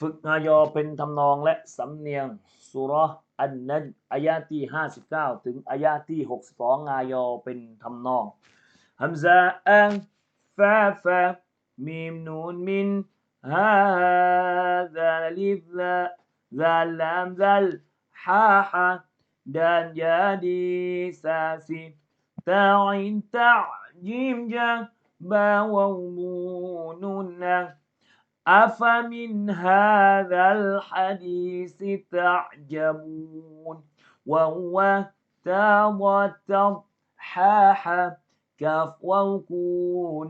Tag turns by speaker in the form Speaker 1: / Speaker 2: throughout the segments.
Speaker 1: ฝึกงายอเป็นทำนองและสำเนียงสุรอันนัจอายะที่ 59 ถึงอายะที่ 62 งายอเป็นทำนองฮัมซาอังฟาฟามีมนูนมินฮาซาลิฟลาซาลามซัลฮาฮาดานยาดีซาซิตาอินตะจิมจาบาวามูนุนนะ أفمن هذا الحديث تعجبون وهو تغطى حاحة كفوكوننا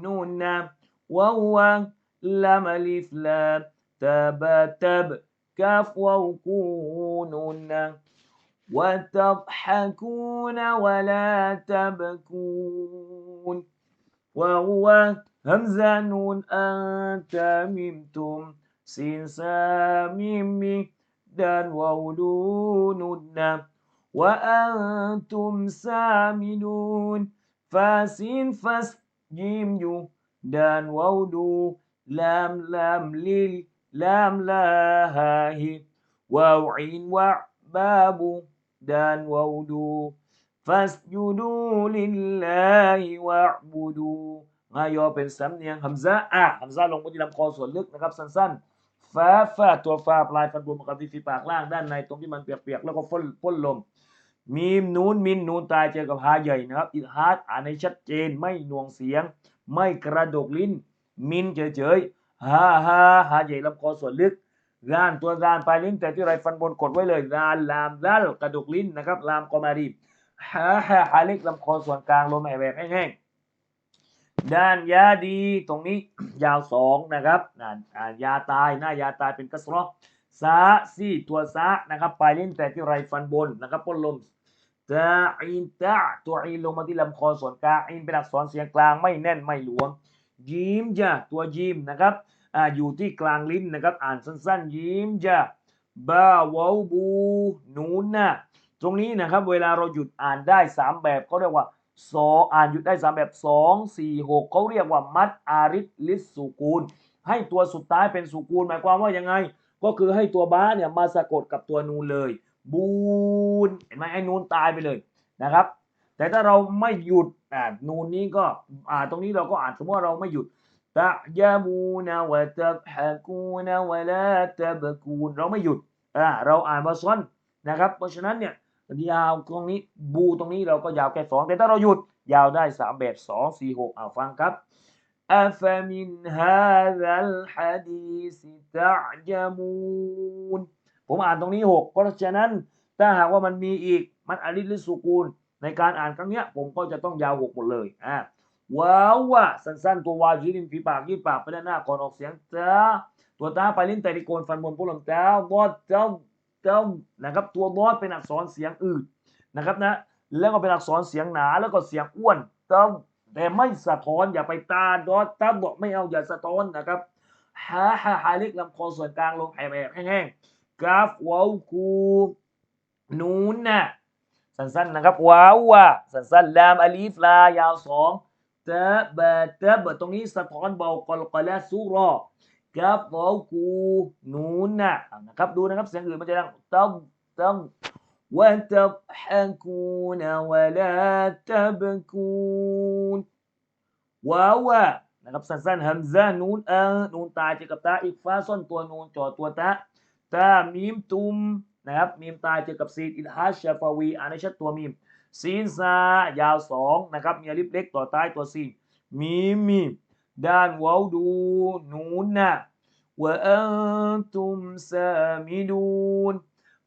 Speaker 1: وهو لم الف لا تبتب كفوكوننا وتضحكون ولا تبكون وهو همزة نون أنت ميمتم سين ساميم دان وولون وأنتم سامدون فاسين فس جيم يو دان وودو لام لام ليل لام لا هاهي واو عين وع بابو دان وودو فاسجدوا لله واعبدوا งายอเป็นสำเนียงฮัมซะอะฮัมซะลงไปที่ลำคอส่วนลึกนะครับสั้นๆฟ้าฟาตัวฟ้าปลายฟันบนกับที่ฝีปากล่างด้านในตรงที่มันเปียกๆแล้วก็พ่นพ่นลมมีมนูนมินนูนตายเจอกับฮาใหญ่นะครับอิทฮาดอ่านให้ชัดเจนไม่หน่วงเสียง ไม่กระดกลิ้น มินเฉยๆฮาฮาฮาใหญ่ลำคอส่วนลึกด้านตัวด้านปลายลิ้นแต่ที่ไรฟันบนกดไว้เลยด้านลามด้านกระดกลิ้นนะครับลามกอมาดีฮาฮาฮาเล็กลำคอส่วนกลางลมแอบแห้งๆ ด้านยาดีตรงนี้ยาวสองนะครับอ่านยาตายหน้ายาตายเป็นกัสรอซาซี่ตัวซานะครับปลายลิ้นแต่ที่ไรฟันบนนะครับพ่นลมตาอินตาตัวอินลงมาที่ลำคอส่วนกลางอินเป็นอักษรเสียงกลางไม่แน่นไม่หลวมยิ้มจ้ะตัวยิ้มนะครับอ่าอยู่ที่กลางลิ้นนะครับ อ่านสั้นๆ ยิ้มจ้ะบาวาบูนูนนะตรงนี้นะครับ เวลาเราหยุดอ่านได้สามแบบเขาเรียกว่า สออ่านหยุดได้สามแบบสองสี่หกเขาเรียกว่ามัดอาริสลิสสุกูล ให้ตัวสุดท้ายเป็นสุกูลหมายความว่ายังไง ก็คือให้ตัวบ้าเนี่ยมาสะกดกับตัวนูนเลย บูนเห็นไหมไอ้นูนตายไปเลยนะครับ แต่ถ้าเราไม่หยุดอ่านูนนี้ก็อ่าตรงนี้เราก็อ่านสมมติว่าเราไม่หยุดตะยามูนะวะตะฮะกูนะวะลาตะบะกูนเราไม่หยุดอ่าเราอ่านวาซ้อนนะครับ เพราะฉะนั้นเนี่ย ยาวตรงนี้บูตรงนี้เราก็ยาวแค่สองแต่ถ้าเราหยุดยาวได้สามแบบสองสี่หกเอาฟังครับ أفمن هذا الحديث تعجبون ผมอ่านตรงนี้หกเพราะฉะนั้นถ้าหากว่ามันมีอีกมันอาริสหรือสุกูล ในการอ่านครั้งเนี้ย ผมก็จะต้องยาวหกหมดเลยอ่าว้าวว่ะสั้นๆ ตัววาวยืดริมฝีปากยืดปากไปด้านหน้าก่อนออกเสียงจ้าตัวตาไปลิ้นแต่ดิโกนฟันบนพวกลำจ้าบอดเจ้า เจ้านะครับตัวบอสเป็นอักษรเสียงอืดนะครับนะแล้วก็เป็นอักษรเสียงหนาแล้วก็เสียงอ้วนเจ้าแต่ไม่สะท้อนอย่าไปตาดอดตาบอกไม่เอาอย่าสะท้อนนะครับฮาฮาฮาเล็กลำคอส่วนกลางลงแอบแห้งๆกราฟวาวคูนูนนะสั้นๆนะครับว้าววะสั้นๆลามอลีฟลายาวสองเตะบะเตะบะตรงนี้สะท้อนเบากลกละซูรอ กับวอกูนูนนะนะครับดูนะครับเสียงอื่นมันจะดังต้องต้องวันตับฮักูนวะลาตับกูนว้าวนะครับสั้นๆฮัมซานูนเออนูนตาเจอกับตาอีกฟ้าส้นตัวนูนจอตัวตาตามีมตุมนะครับมีมตาเจอกับซีนอิลฮัชชาฟาวีอ่านให้ชัดตัวมีมซีนซายาวสองนะครับมีอลิฟเล็กต่อท้าตัวซีนมีมี ด้านวาวดูนูนนะว่าอันตุมซามิดูน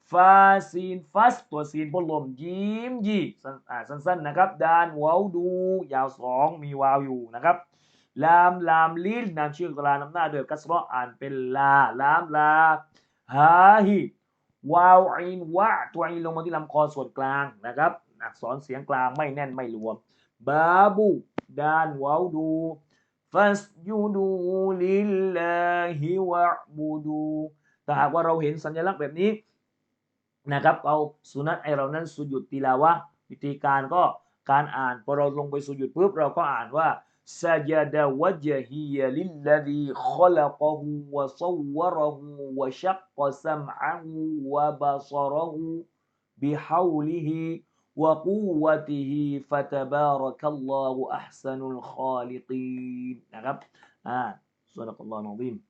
Speaker 1: ฟาซีนฟาสตัวซีนพ่นลมยิ้มยี่สั้นๆนะครับด้านวาวดูยาวสองมีวาวอยู่นะครับลามลามลิลนามชื่อกลานำหน้าเดือยกัสรออ่านเป็นลาลามลาฮาฮีวาวอินวะตัวอินลงมาที่ลำคอส่วนกลางนะครับอักษรเสียงกลางไม่แน่นไม่รวมบาบูด้านวาวดู فاسجدوا لله واعبدوا ถ้าหากว่าเราเห็นสัญลักษณ์แบบนี้นะครับเอาสุนัตไอเรานั้นสุยุดติลาวะวิธีการก็การอ่านพอเราลงไปสุยุดปุ๊บเราก็อ่านว่า سجد وجهي للذي خلقه وصوره وشق سمعه وبصره بحوله وقوته فتبارك الله أحسن الخالقين นะครับอ่า صدق الله العظيم